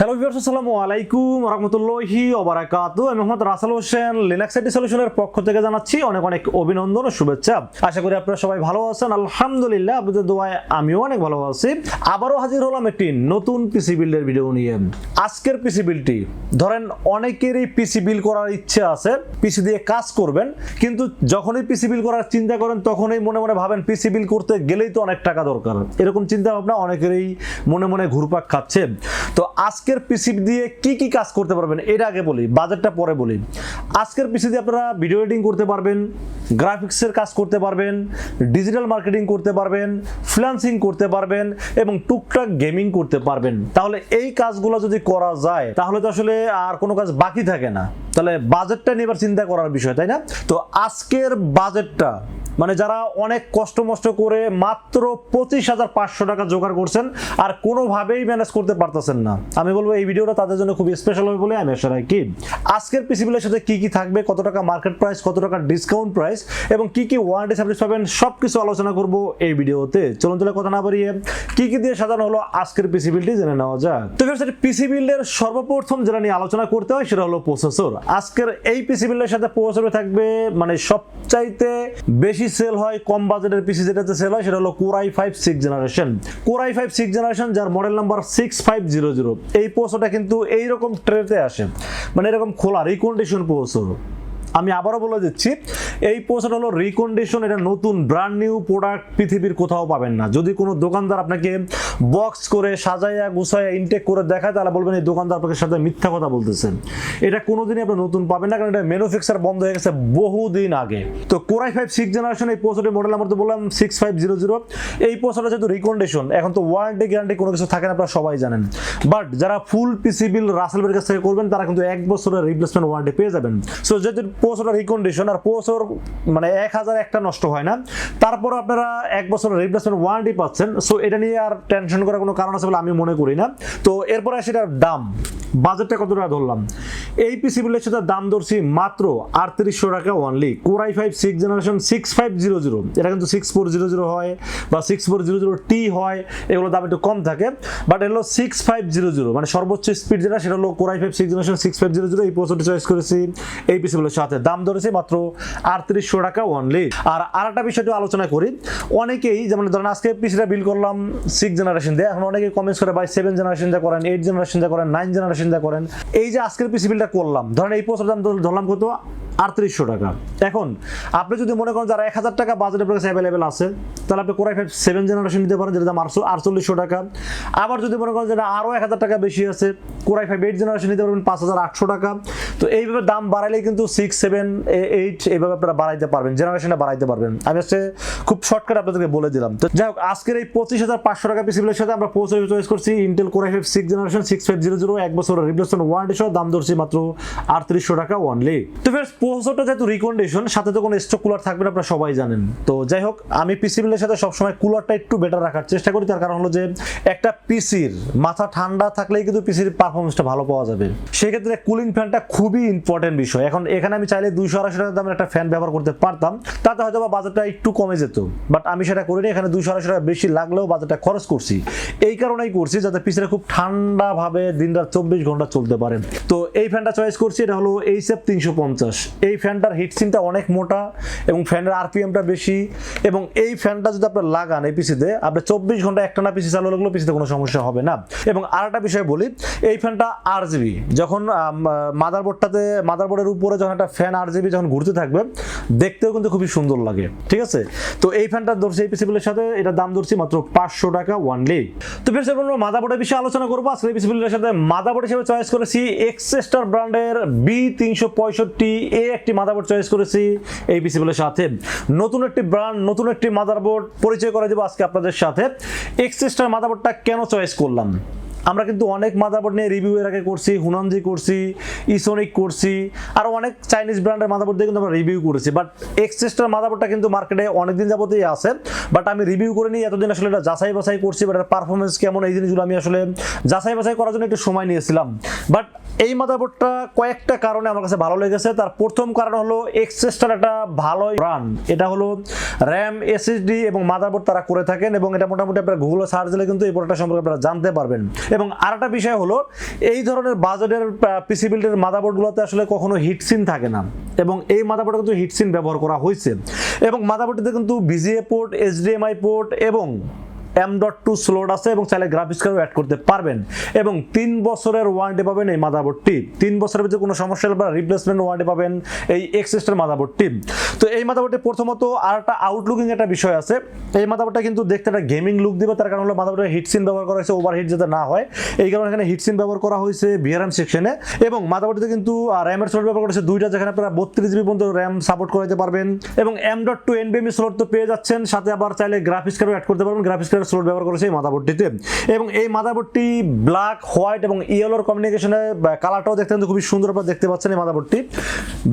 Hello viewers আসসালামু আলাইকুম, রাহমাতুল্লাহি ওয়া বারাকাতু আমি মোহাম্মদ রাসেল হোসেন লিনাক্স আইটি সলিউশনের পক্ষ থেকে জানাচ্ছি অনেক অনেক অভিনন্দন ও শুভেচ্ছা। আশা করি আপনারা সবাই ভালো আছেন। আলহামদুলিল্লাহ, আপনাদের দোয়ায় আমিও অনেক ভালো আছি। আবারও হাজির হলাম একটি নতুন পিসি বিল্ডের ভিডিও নিয়ে। আজকের পিসি বিলটি ধরেন অনেকেরই পিসি বিল করার ইচ্ছে আছে পিসি দিয়ে কাজ করবেন, কিন্তু যখনই পিসি বিল করার চিন্তা করেন, তখনই মনে মনে ভাবেন পিসি বিল করতে গেলেই তো অনেক টাকা দরকার। এরকম চিন্তা ভাবনা অনেকেরই মনে মনে ঘুরপাক খাচ্ছে। তো আজকের পিসি দিয়ে কি কি কাজ করতে পারবেন, এটা আগে বলি, বাজেটটা পরে বলি। আজকের পিসি দিয়ে আপনারা ভিডিও এডিটিং করতে পারবেন গ্রাফিক্সের কাজ করতে পারবেন ডিজিটাল মার্কেটিং করতে পারবেন ফ্রিল্যান্সিং করতে পারবেন এবং টুকটাক গেমিং করতে পারবেন। তাহলে এই কাজগুলো যদি করা যায়, তাহলে তো আসলে আর কোনো কাজ বাকি থাকে না। তাহলে বাজেটটা নিয়ে চিন্তা করার বিষয়, তাই না? তো আজকের বাজেটটা মানে যারা অনেক কষ্ট মষ্ট করে মাত্র পঁচিশ হাজার পাঁচশো টাকা জোগাড় করছেন আর কোনোভাবেই ম্যানেজ করতে পারতেছেন না। আমি বলব এই ভিডিওটা তাদের জন্য খুবই স্পেশাল হবে বলে আমি আশা রাখি। আজকের পিসিবিলের সাথে কি কি থাকবে, কত টাকা মার্কেট প্রাইস কত টাকা ডিসকাউন্ট প্রাইস এবং কি কি ওয়ারেন্টি সার্ভিস পাবেন সব কিছু আলোচনা করব এই ভিডিওতে। চলুন তাহলে কথা না বাড়িয়ে কি কি দিয়ে সাজানো হলো আজকের পিসি বিলটি জেনে নেওয়া যাক। তো পিসি বিল্ডের সর্বপ্রথম যেটা নিয়ে আলোচনা করতে হয় সেটা হলো প্রসেসর আজকের এই পিসি বিল্ডের সাথে প্রসেসরে থাকবে মানে সবচাইতে বেশি সেল হয়, কম বাজেটের পিসি যেটাতে সেল হয়, সেটা হলো core i five six generation core i five six generation যার model number six five zero zero এই পোস্টটা কিন্তু এইরকম ট্রেতে আসে। মানে এরকম খোলা রিকন্ডিশন প্রসেসর আমি আবারও বলে দিচ্ছি, এই পোস্টার হলো রিকন্ডিশন এটা নতুন ব্র্যান্ড নিউ প্রোডাক্ট পৃথিবীর কোথাও পাবেন না। যদি কোনো দোকানদার আপনাকে বক্স করে সাজাইয়া, গুছাইয়া ইনটেক করে দেখায়, তাহলে বলবেন এই দোকানদার আপনাকে সাথে মিথ্যা কথা বলতেছেন। এটা কোনোদিনই আপনি নতুন পাবেন না, কারণ এটা ম্যানুফ্যাকচার বন্ধ হয়ে গেছে বহুদিন আগে। তো কোরাই ফাইভ সিক্স জেনারেশন এই পোস্টারের মডেল নাম্বার তো বললাম সিক্স ফাইভ জিরো জিরো এই পোস্টারটা যেহেতু রিকন্ডিশন এখন তো ওয়ারেন্টি গ্যারান্টি কোনো কিছু থাকে না, আপনারা সবাই জানেন। বাট যারা ফুল পিসি বিল রাসেলবের কাছ থেকে করবেন, তারা কিন্তু এক বছরের রিপ্লেসমেন্ট ওয়ারেন্টি পেয়ে যাবেন। সো যেহেতু পোস্টার রিকন্ডিশন আর পোস্টার মানে এক হাজার একটা নষ্ট হয় না। তারপর আপনারা এক বছরের রিপ্লেসমেন্ট ওয়ারেন্টি পাচ্ছেন। সো এটা নিয়ে আর টেনশন করার কোনো কারণ আছে বলে আমি মনে করি না। তো, এরপরে সেটার দাম। বাজেটটা কত টাকা ধরলাম? এই পিসি বিলের সাথে দাম ধরছি মাত্র আটত্রিশশো টাকা only core i five six generation six five zero zero এটা কিন্তু সিক্স ফোর জিরো জিরো হয় বা সিক্স ফোর জিরো জিরো টি হয়, এগুলো দাম একটু কম থাকে। বাট এগুলো সিক্স ফাইভ জিরো জিরো মানে সর্বোচ্চ স্পিড যেটা, সেটা হলো core i five six generation six five zero zero এই পোস্টটি চয়েস করেছি। এই পিসি বিলের সাথে দাম ধরেছি মাত্র আটত্রিশশো টাকা অনলি আর আর একটা বিষয়টা আলোচনা করি। অনেকেই যেমন ধরেন আজকে পিসিটা বিল করলাম সিক্স জেনারেশন দিয়ে, এখন অনেকে কমেন্টস করে ভাই সেভেন জেনারেশন যা করেন এইট জেনারেশন যা করেন নাইন জেনারেশন যা করেন। এই যে আজকের পিসি বিলটা করলাম, ধরেন এই পোস্টের দাম ধরলাম কত? আটত্রিশশো টাকা। এখন, আপনি যদি মনে করেন যারা এক হাজার টাকা বাজেট আপনার কাছে অ্যাভেলেবেল আছে, তাহলে আপনি কোরাই ফাইভ সেভেন জেনারেশন নিতে পারেন যেটা দাম আটশো আটচল্লিশশো টাকা। আবার যদি মনে করেন যেটা আরও এক হাজার টাকা বেশি আছে কোরাই ফাইভ এইট জেনারেশন নিতে পারবেন পাঁচ হাজার আটশো টাকা। তো এইভাবে দাম বাড়াইলেই কিন্তু সিক্স সেভেন এইট এইভাবে আপনারা বাড়াইতে পারবেন জেনারেশনটা বাড়াইতে পারবেন। আমি হচ্ছে খুব শর্টকাট আপনাদেরকে বলে দিলাম। তো যাই হোক, আজকের এই পঁচিশ হাজার পাঁচশো টাকা পিসিবিলের সাথে আমরা পৌঁছে চয়েস করছি Intel core i five six generation six five zero zero এক বছরের রিপ্লেসমেন্ট ওয়ারেন্টি সহ দাম ধরছি মাত্র আটত্রিশশো টাকা অনলি তো ফ্রেন্ডস প্রসেসরটা যেহেতু রিকন্ডিশন সাথে তো কোনো স্টক কুলার থাকবে না, আপনারা সবাই জানেন। তো যাই হোক, আমি পিসি পিসিবিলের সাথে সবসময় কুলারটা একটু বেটার রাখার চেষ্টা করি, তার কারণ হলো যে একটা পিসির মাথা ঠান্ডা থাকলেই কিন্তু পিসির পারফরমেন্সটা ভালো পাওয়া যাবে। সেক্ষেত্রে কুলিং ফ্যানটা খুবই ইম্পর্টেন্ট বিষয়। এখন এখানে আমি চাইলে দুইশো, আড়াইশো টাকা দামের একটা ফ্যান ব্যবহার করতে পারতাম, তাতে হয়তো বা বাজেটটা একটু কমে যেত। বাট আমি সেটা করিনি, এখানে দুইশো, আড়াইশো টাকা বেশি লাগলেও বাজেটটা খরচ করছি। এই কারণেই করছি, যাতে পিসিটা খুব ঠান্ডাভাবে দিন রাত চব্বিশ ঘণ্টা চলতে পারে। তো এই ফ্যানটা চয়েস করছি, এটা হলো এইচএফ তিনশো পঞ্চাশ এই ফ্যানটার হিটসিনটা অনেক মোটা এবং ফ্যানের আরপিএমটা বেশি এবং এই ফ্যানটা যদি আপনার লাগান এই পিসিতে আপনি চব্বিশ ঘণ্টা একটা না পিসি চালু লাগলেও পিসিতে কোনো সমস্যা হবে না। এবং আর একটা বিষয় বলি, এই ফ্যানটা আর জিবি যখন মাদারবোর্ডটাতে মাদারবোর্ডের উপরে যখন একটা ফ্যান আর জিবি যখন ঘুরতে থাকবে, দেখতেও কিন্তু খুবই সুন্দর লাগে, ঠিক আছে? তো এই ফ্যানটা ধরছি, এই পিসিবিলের সাথে এটা দাম ধরছি মাত্র পাঁচশো টাকা ওয়ানলি তো ফের আমরা মাদারবোর্ডের বিষয়ে আলোচনা করব। আজকে এই পিসিবিলের সাথে মাদারবোর্ড হিসেবে চয়েস করেছি এক্সেস্টার ব্র্যান্ডের বি তিনশো পঁয়ষট্টি এ একটি মাদারবোর্ড চয়েস করেছি এই পিসিবিলের সাথে। নতুন একটি ব্র্যান্ড নতুন একটি মাদারবোর্ড পরিচয় করে দেবো আজকে আপনাদের সাথে। এক্সিস্টার মাদারবোর্ডটা কেন চয়েস করলাম? আমরা কিন্তু অনেক মাদারবোর্ড নিয়ে রিভিউ এর আগে করছি হুনানজি করছি ইসোনিক করছি, আর অনেক চাইনিজ ব্র্যান্ডের মাদারবোর্ড দিয়ে কিন্তু আমরা রিভিউ করেছি। বাট এক্সেস্টার মাদারবোর্ডটা কিন্তু মার্কেটে অনেকদিন যাবতই আছে। বাট আমি রিভিউ করে নিই এতদিন আসলে এটা যাচাই বাছাই করছি বাট পারফরমেন্স কেমন, এই জিনিসগুলো আমি আসলে যাচাই বাছাই করার জন্য একটু সময় নিয়েছিলাম। বাট এই মাদারবোর্ডটা কয়েকটা কারণে আমার কাছে ভালো লেগেছে। তার প্রথম কারণ হলো এক্সেস্টার একটা ভালো ব্র্যান্ড এটা হলো র্যাম এসএসডি এবং মাদারবোর্ড তারা করে থাকেন এবং এটা মোটামুটি আপনার গুগলে সার্চ দিলে কিন্তু এই প্রোডাক্টটা সম্পর্কে আপনারা জানতে পারবেন। এবং আর একটা বিষয় হলো, এই ধরনের বাজেটের পিসি বিল্ডের মাদাবোর্ডগুলোতে আসলে কখনো হিটসিন থাকে না। এবং এই মাদাবোর্ডে কিন্তু হিটসিন ব্যবহার করা হয়েছে। এবং মাদাবোর্ডটিতে কিন্তু বিজিএ পোর্ট এইচডিএমআই পোর্ট এবং এম ডট টু স্লোড আছে এবং চাইলে গ্রাফিক্স কার্ডও অ্যাড করতে পারবেন। এবং তিন বছরের ওয়ারেন্টি পাবেন এই মাদাবোর্ডটি তিন বছরের ভিতরে কোনো সমস্যা বা রিপ্লেসমেন্ট ওয়ারেন্টি পাবেন এই এক্সেস্টের মাদাবোর্ডটি তো এই মাদাবোর্ডে প্রথমত আর একটা আউটলুকিং একটা বিষয় আছে। এই মাদাবোর্ডটা কিন্তু দেখতে একটা গেমিং লুক দিবে, তার কারণ হলো মাদাবোর্ডে হিটসিন ব্যবহার করা হয়েছে ওভারহিট যাতে না হয়। এই কারণে এখানে হিটসিন ব্যবহার করা হয়েছে ভিআরএম সেকশনে এবং মাদাবোর্ডে কিন্তু র্যামের স্লট ব্যবহার করেছে দুইটা, যেখানে আপনারা বত্রিশ জিবি পর্যন্ত র্যাম সাপোর্ট করাতে পারবেন। এবং এম ডট টু এনবিএমই স্লট তো পেয়ে যাচ্ছেন, সাথে আবার চাইলে গ্রাফিক্স কার্ডও অ্যাড করতে পারবেন। গ্রাফিক্স কার্ডের স্লট ব্যবহার করেছে এই মাদাবোর্ডটিতে এবং এই মাদাবোর্ডটি ব্ল্যাক হোয়াইট এবং ইয়েলোর কম্বিনেশনে কালারটাও দেখতে কিন্তু খুবই সুন্দর আপনারা দেখতে পাচ্ছেন এই মাদাবোর্ডটি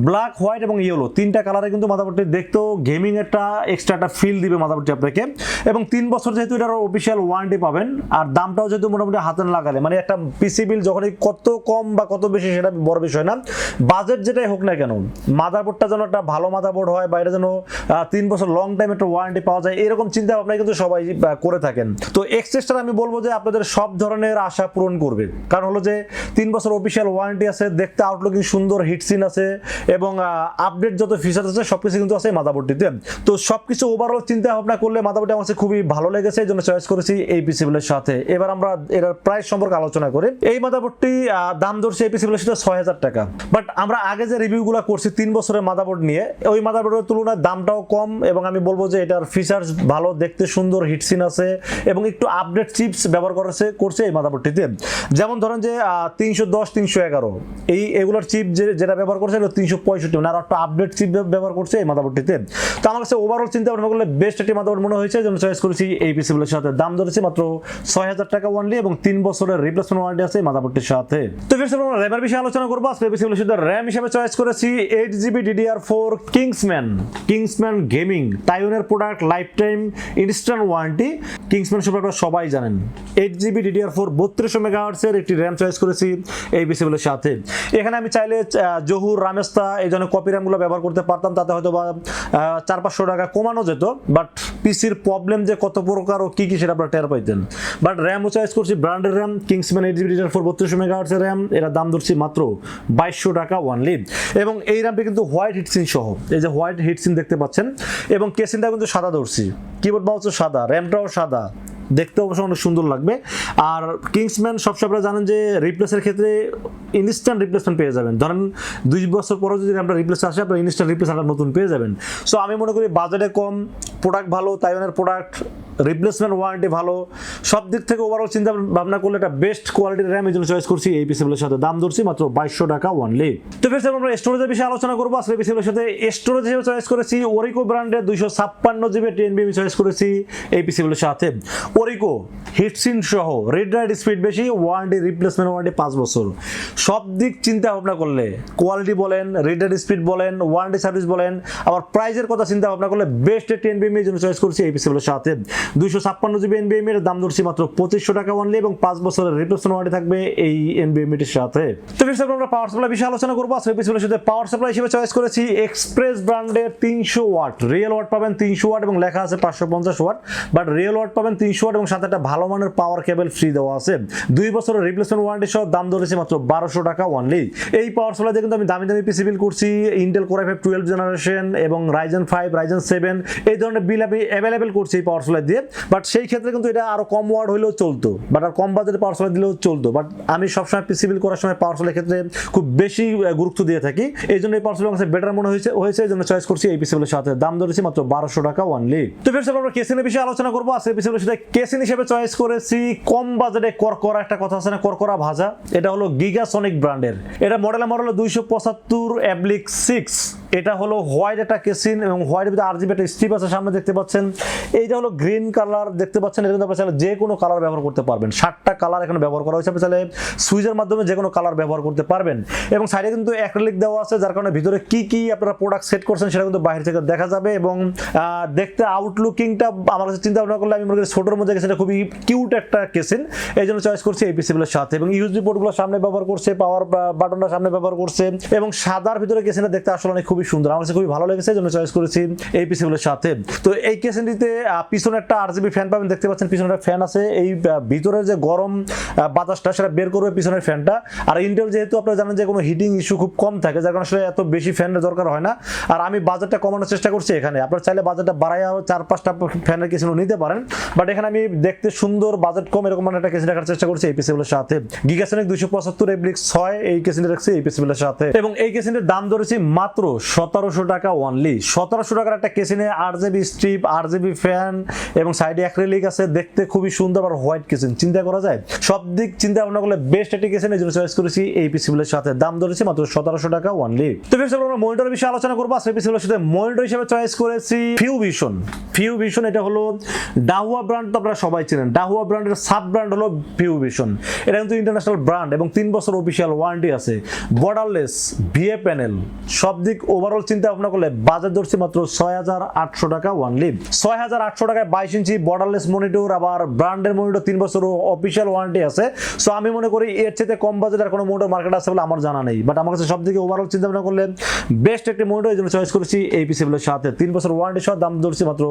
ব্ল্যাক হোয়াইট এবং ইয়েলো তিনটা কালারে কিন্তু মাদাবোর্ডটি দেখতেও গেমিং একটা এক্সট্রা একটা ফিল দিবে মাদাবোর্ডটি আপনাকে। এবং তিন বছর যেহেতু এটার অফিসিয়াল ওয়ারেন্টি পাবেন আর দামটাও যেহেতু মোটামুটি হাতে লাগালে মানে একটা পিসি বিল যখনই কত কম বা কত বেশি সেটা বড় বিষয় না বাজেট যেটাই হোক না কেন মাদারবোর্ডটা যেন একটা ভালো মাদারবোর্ড হয় বা এটা যেন তিন বছর লং টাইম একটা ওয়ারেন্টি পাওয়া যায় এরকম চিন্তা ভাবনা কিন্তু সবাই আহ, করে থাকেন। তো এক্সেসটা আমি বলব যে আপনাদের সব ধরনের আশা পূরণ করবে। কারণ হলো যে তিন বছর অফিসিয়াল ওয়ারেন্টি আছে, দেখতে আউটলুকিং সুন্দর হিটসিন আছে এবং আপডেট যত ফিচার আছে সব কিছু কিন্তু আছে মাদাবোর্ডটিতে তো সবকিছু ওভারঅল চিন্তা ভাবনা করলে মাদাবোর্ডটি আমার কাছে খুবই ভালো লেগেছে, এই জন্য চয়েস করেছি এই পিসি বিলের সাথে। এবার আমরা এর প্রাইস সম্পর্কে আলোচনা করি। এই মাদাবোর্ডটি দাম ধরছে এই পিসি বিলের সাথে ছয় হাজার টাকা। বাট আমরা আগে যে রিভিউগুলো করছি তিন বছরের মাদাবোর্ড নিয়ে, ওই মাদাবোর্ডের তুলনায় দামটাও কম এবং আমি বলব যে এটার ফিচার্স ভালো, দেখতে সুন্দর হিটসিন আছে। এবং একটু আপডেট চিপস ব্যবহার করেছে, করছে এই মাদাবোর্ডটিতে যেমন ধরেন যে তিনশো দশ, তিনশো এগারো। এই এগুলোর চিপ যে, যেটা ব্যবহার করছে এটা তিনশো পঁয়ষট্টি। মানে আর একটা আপডেট চিপ ব্যবহার করছে এই মাদাবোর্ডটিতে তো আমার কাছে ওভারঅল চিন্তা ভাবনা করলে বেস্ট একটি মাদাবোর্ড মনে হয়েছে যেন চয়েস করেছি এই পিসিগুলোর সাথে। দাম ধরেছি মাত্র ছয় হাজার টাকা ওয়ানলি এবং তিন বছরের রিপ্লেসমেন্ট ওয়ারেন্টি আছে এই মাদাবোর্ডটির সাথে। তো ফির আমরা র্যামের বিষয়ে আলোচনা করব। আজকে পিসিগুলোর সাথে র্যাম হিসেবে চয়েস করেছি eight GB DDR four Kingsman Kingsman gaming তাইওয়ানের product life time instant warranty Kingsman সম্পর্কে সবাই জানেন। এইট জিবি ডিডিআর ফোর বত্রিশশো মেগাহার্টসের একটি র্যাম চয়েস করেছি এই পিসিগুলোর সাথে। এখানে আমি চাইলে জহুর, রামেস্তা এই ধরনের কপি র্যামগুলো ব্যবহার করতে পারতাম, তাতে হয়তো বা চার পাঁচশো টাকা কমানো যেত বাট পিসির প্রবলেম যে কত প্রকার ও কী কী সেটা আপনারা টের পাইতেন। বাট র্যামও চয়েস করছি ব্র্যান্ডের RAM Kingsman eight GB DDR four বত্রিশশো মেগাহার্টসের র্যাম এটার দাম ধরছি মাত্র বাইশশো টাকা ওয়ানলি এবং এই র্যামটি কিন্তু হোয়াইট হিটসিন সহ, এই যে হোয়াইট হিটসিন দেখতে পাচ্ছেন, এবং কেসিনটা কিন্তু সাদা ধরছি। কিবোর্ড মাউসও সাদা র্যামটাও সাদা। দেখতে অবশ্য অনেক সুন্দর লাগবে। আর কিংসম্যান সবসময় আপনারা জানেন যে রিপ্লেসের ক্ষেত্রে ইনস্ট্যান্ট রিপ্লেসমেন্ট পেয়ে যাবেন। ধরেন দুই বছর পরে যদি আমরা রিপ্লেস আসে, আপনার ইনস্ট্যান্ট রিপ্লেস আপনার নতুন পেয়ে যাবেন। সো আমি মনে করি বাজেটে কম প্রোডাক্ট ভালো তাইওয়ানের প্রোডাক্ট রিপ্লেসমেন্ট ওয়ারেন্টি ভালো। সব দিক থেকে ওভারঅল চিন্তা ভাবনা করলে একটা বেস্ট কোয়ালিটির র্যাম এই জন্য চয়েস করছি এই পিসিগুলোর সাথে। দাম ধরছি মাত্র বাইশশো টাকা ওয়ানলি তো ফের আমরা স্টোরেজের বিষয়ে আলোচনা করব। আসলে পিসিগুলোর সাথে স্টোরেজ হিসেবে চয়েস করেছি ওরিকো ব্র্যান্ডের দুইশো ছাপ্পান্ন জিবি টেন বিএমি চয়েস করেছি এই পিসিগুলোর সাথে। ওরিকো হিটসিন সহ রিড রাইট স্পিড বেশি ওয়ারেন্টি রিপ্লেসমেন্ট ওয়ারেন্টি পাঁচ বছর। সব দিক চিন্তা ভাবনা করলে কোয়ালিটি বলেন রিড রাইট স্পিড বলেন ওয়ারেন্টি সার্ভিস বলেন, আবার প্রাইজের কথা চিন্তা ভাবনা করলে বেস্ট টেন বিএমি জন্য চয়েস করছি এই পিসিগুলোর সাথে। দুইশো ছাপ্পান্ন জিবি এনবিএম এর দাম ধরছি মাত্র পঁচিশশো টাকা ওয়ানলি এবং পাঁচ বছরের রিপ্লেসমেন্ট ওয়ারেন্টি থাকবে এই এনবিএম এর সাথে। তো ফির আমরা পাওয়ার সাপ্লাই বিষয়ে আলোচনা করব। আজকে পিসিগুলোর সাথে পাওয়ার সাপ্লাই হিসেবে চয়েস করেছি এক্সপ্রেস ব্র্যান্ডের তিনশো ওয়াট রিয়েল ওয়াট পাবেন তিনশো ওয়াট এবং লেখা আছে পাঁচশো পঞ্চাশ ওয়াট বাট রিয়েল ওয়াট পাবেন তিনশো ওয়াট এবং সাথে একটা ভালো মানের পাওয়ার কেবল ফ্রি দেওয়া আছে। দুই বছরের রিপ্লেসমেন্ট ওয়ারেন্টি সহ দাম ধরেছে মাত্র বারোশো টাকা ওয়ানলি এই পাওয়ার সাপ্লাই দিয়ে কিন্তু আমি দামি দামি পিসি বিল করছি। Intel core i five twelve generation এবং রাইজেন ফাইভ রাইজেন সেভেন এই ধরনের বিল আমি অ্যাভেলেবেল করছি এই পাওয়ার সাপ্লাই দিয়ে। বাট সেই ক্ষেত্রে কিন্তু এটা আরও কম ওয়ার্ড হলেও চলতো বাট আর কম বাজেটে পাওয়ার দিলেও চলতো বাট আমি সবসময় পিসি বিল করার সময় পাওয়ার ক্ষেত্রে খুব বেশি গুরুত্ব দিয়ে থাকি। এই জন্য এই পাওয়ার সাপ্লাই কাছে বেটার মনে হয়েছে হয়েছে, এই জন্য চয়েস করছি এই পিসি বিলের সাথে। দাম ধরেছি মাত্র বারোশো টাকা ওয়ানলি তো ফের আমরা কেসিনের বিষয়ে আলোচনা করব। আজকে পিসি বিলের সাথে কেসিন হিসেবে চয়েস করেছি কম বাজেটে করকরা, একটা কথা আছে না, করকরা ভাজা। এটা হলো গিগাসনিক ব্র্যান্ডের এটা মডেল আমার হলো দুইশো পঁচাত্তর অ্যাবলিক সিক্স এটা হলো হোয়াইট একটা কেসিন এবং হোয়াইটের ভিতরে আরজিবি একটা স্ট্রিপ আছে, সামনে দেখতে পাচ্ছেন। এইটা হলো গ্রিন কালার দেখতে পাচ্ছেন, এটা কিন্তু আপনি চাইলে যে কোনো কালার ব্যবহার করতে পারবেন। ষাটটা কালার এখানে ব্যবহার করা হয়েছে। আপনি সুইচের মাধ্যমে যে কোনো কালার ব্যবহার করতে পারবেন। এবং সাইডে কিন্তু অ্যাক্রিলিক দেওয়া আছে, যার কারণে ভিতরে কি কি আপনারা প্রোডাক্ট সেট করছেন সেটা কিন্তু বাইরে থেকে দেখা যাবে। এবং দেখতে আউটলুকিংটা আমার কাছে চিন্তা ভাবনা করলে আমি মনে করি ছোটোর মধ্যে গেছে খুবই কিউট একটা কেসিন। এই জন্য চয়েস করছি এই পিসিগুলোর সাথে। এবং ইউএসবি পোর্টগুলো সামনে ব্যবহার করছে পাওয়ার বাটনটা সামনে ব্যবহার করছে। এবং সাদার ভিতরে কেসিনটা দেখতে আসলে অনেক খুবই সুন্দর। আমার কাছে খুবই ভালো লেগেছে, এই জন্য চয়েস করেছি এই পিসিগুলোর সাথে। তো এই কেসিনটিতে পিছনে একটা আরজিবি ফ্যান পাবেন। দেখতে পাচ্ছেন পিছনে একটা ফ্যান আছে, এই ভিতরের যে গরম বাতাসটা সেটা বের করবে পিছনের ফ্যানটা। আর ইন্টেল যেহেতু আপনারা জানেন যে কোনো হিটিং ইস্যু খুব কম থাকে, যার কারণে এত বেশি ফ্যানের দরকার হয় না। আর আমি বাজেটটা কমানোর চেষ্টা করছি এখানে। আপনারা চাইলে বাজেটটা বাড়াইয়া চার পাঁচটা ফ্যানের কিছু নিতে পারেন। বাট এখানে আমি দেখতে সুন্দর, বাজেট কম, এরকম একটা কেসি রাখার চেষ্টা করছি এই পিসিগুলোর সাথে। গিগাসনিক দুইশো পঁচাত্তর এব্লিক্স ছয় এই কেসিনটা রাখছি এই পিসিগুলোর সাথে। এবং এই কেসিনের দাম ধরেছি মাত্র সতেরোশো টাকা অনলি সতেরোশো টাকার একটা কেসিনে আট জিবি স্ট্রিপ আট জিবি ফ্যান এবং সাইডে অ্যাক্রেলিক আছে, দেখতে খুবই সুন্দর আর হোয়াইট কিচেন চিন্তা করা যায়? সব দিক চিন্তা ভাবনা করলে বেস্ট একটি কেসিন এই জন্য চয়েস করেছি এই পিসিগুলোর সাথে। দাম ধরেছি মাত্র সতেরোশো টাকা অনলি তো আমরা মনিটরের বিষয়ে আলোচনা করব। আজকে পিসিগুলোর সাথে মনিটর হিসেবে চয়েস করেছি ফিউ ভিশন ফিউ ভিশন এটা হলো ডাহুয়া ব্র্যান্ড তো আপনারা সবাই চেনেন। ডাহুয়া ব্র্যান্ডের সাব ব্র্যান্ড হলো ফিউ ভিশন এটা কিন্তু ইন্টারন্যাশনাল ব্র্যান্ড এবং তিন বছর অফিসিয়াল ওয়ারেন্টি আছে। বর্ডারলেস বিএ প্যানেল সব দিক ওভারঅল চিন্তা ভাবনা করলে বাজার ধরছি মাত্র ছয় হাজার আটশো টাকা ওয়ানলি ছয় হাজার আটশো টাকায় বাইশ ইঞ্চি বর্ডারলেস মনিটর আবার ব্র্যান্ডের মনিটর তিন বছর অফিসিয়াল ওয়ারেন্টি আছে। সো আমি মনে করি এর চেয়ে কম বাজেটের কোনো মনিটর মার্কেট আছে বলে আমার জানা নেই। বাট আমার কাছে সব দিকে ওভারঅল চিন্তা ভাবনা করলে বেস্ট একটি মনিটর এই জন্য চয়েস করেছি এই পিসিগুলোর সাথে। তিন বছর ওয়ারেন্টি সহ দাম ধরছি মাত্র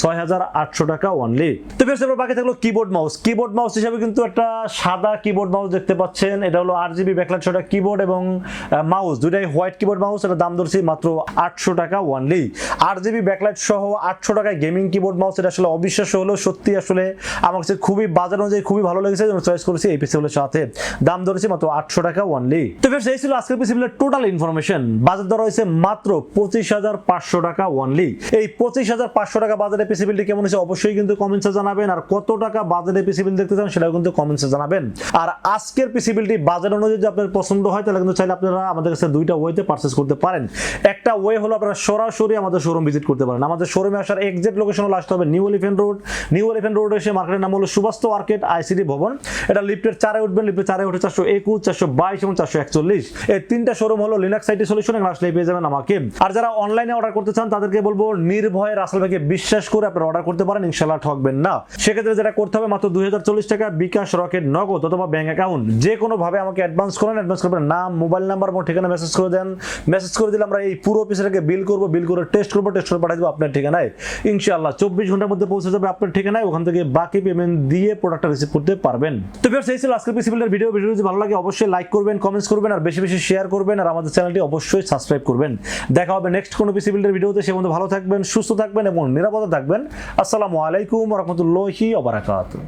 ছয় হাজার আটশো টাকা অনলি তো বেশ এবার বাকি থাকল কিবোর্ড মাউস কিবোর্ড মাউস হিসাবে কিন্তু একটা সাদা কিবোর্ড মাউস দেখতে পাচ্ছেন। এটা হলো আর জিবি ব্যাকলাইট ছটা কিবোর্ড এবং মাউস দুইটাই হোয়াইট কিবোর্ড মাউস এটা দাম ধরছি মাত্র আটশো টাকা ওয়ানলি আর জিবি ব্যাকলাইট সহ আটশো টাকায় গেমিং কিবোর্ড মাউস এটা আসলে অবিশ্বাস্য হলো সত্যি আসলে আমার কাছে খুবই বাজার অনুযায়ী খুবই ভালো লেগেছে চয়েস করেছি এই পিসিগুলোর সাথে। দাম ধরেছি মাত্র আটশো টাকা ওয়ানলি তো বেশ এই ছিল আজকের পিসিগুলোর টোটাল ইনফরমেশন বাজার দর হয়েছে মাত্র পঁচিশ হাজার পাঁচশো টাকা ওয়ানলি এই পঁচিশ হাজার পাঁচশো টাকা বাজারে পিসিবিলিটি কেমন হয়েছে অবশ্যই কিন্তু কমেন্টসে জানাবেন, আর কত টাকা বাজারে পিসিবিল দেখতে চান সেটাও কিন্তু কমেন্টসে জানাবেন। আর আজকের পিসিবিলিটি বাজার অনুযায়ী যদি আপনার পছন্দ হয়, তাহলে কিন্তু চাইলে আপনারা আমাদের কাছে দুইটা ওয়েতে পারচেস করতে পারেন। একটা ওয়ে হলো আপনারা সরাসরি আমাদের শোরুম ভিজিট করতে পারেন। আমাদের শোরুমে আসার এক্সাক্ট লোকেশন হলো আসতে হবে New Elephant Road New Elephant Road এসে মার্কেটের নাম হলো সুবাস্ত মার্কেট, আইসিডি ভবন। এটা লিফটের চারে উঠবেন, লিফটের চারে উঠে চারশো একুশ, চারশো বাইশ এবং চারশো একচল্লিশ। এই তিনটা শোরুম হলো লিনাক্স আইটি সলিউশন এখানে আসলে পেয়ে যাবেন আমাকে। আর যারা অনলাইনে অর্ডার করতে চান, তাদেরকে বলব নির্ভয়ে রাসেল ভাইকে বিশ্বাস করে আপনারা অর্ডার করতে পারেন ইনশাল্লাহ ঠকবেন না। সেক্ষেত্রে যেটা করতে হবে, মাত্র দুই টাকা বিকাশ রকেট নগদ অথবা ব্যাংক অ্যাকাউন্ট যে কোনো ভাবে আমাকে অ্যাডভান্স করেন অ্যাডভান্স করবেন নাম মোবাইল নাম্বার এবং ঠিকানা মেসেজ করে দেন। মেসেজ করে দিলে আমরা এই পুরো পিসটাকে বিল করব বিল করে টেস্ট করব টেস্ট করে পাঠিয়ে দেবো আপনার ঠিকানায়। ইনশাল্লাহ চব্বিশ ঘণ্টার মধ্যে পৌঁছে যাবে আপনার ঠিকানায়, ওখান থেকে বাকি পেমেন্ট দিয়ে প্রোডাক্টটা রিসিভ করতে পারবেন। তো বেশ এই ছিল আজকের পিসিবিলের ভিডিও ভিডিও যদি ভালো লাগে, অবশ্যই লাইক করবেন কমেন্টস করবেন, আর বেশি বেশি শেয়ার করবেন, আর আমাদের চ্যানেলটি অবশ্যই সাবস্ক্রাইব করবেন। দেখা হবে নেক্সট কোনো পিসিবিলের ভিডিওতে সে মধ্যে ভালো থাকবেন, সুস্থ থাকবেন এবং নিরাপদে থাকবেন। আসসালামু আলাইকুম রহমতুল্লাহি ওবরাকাতুহ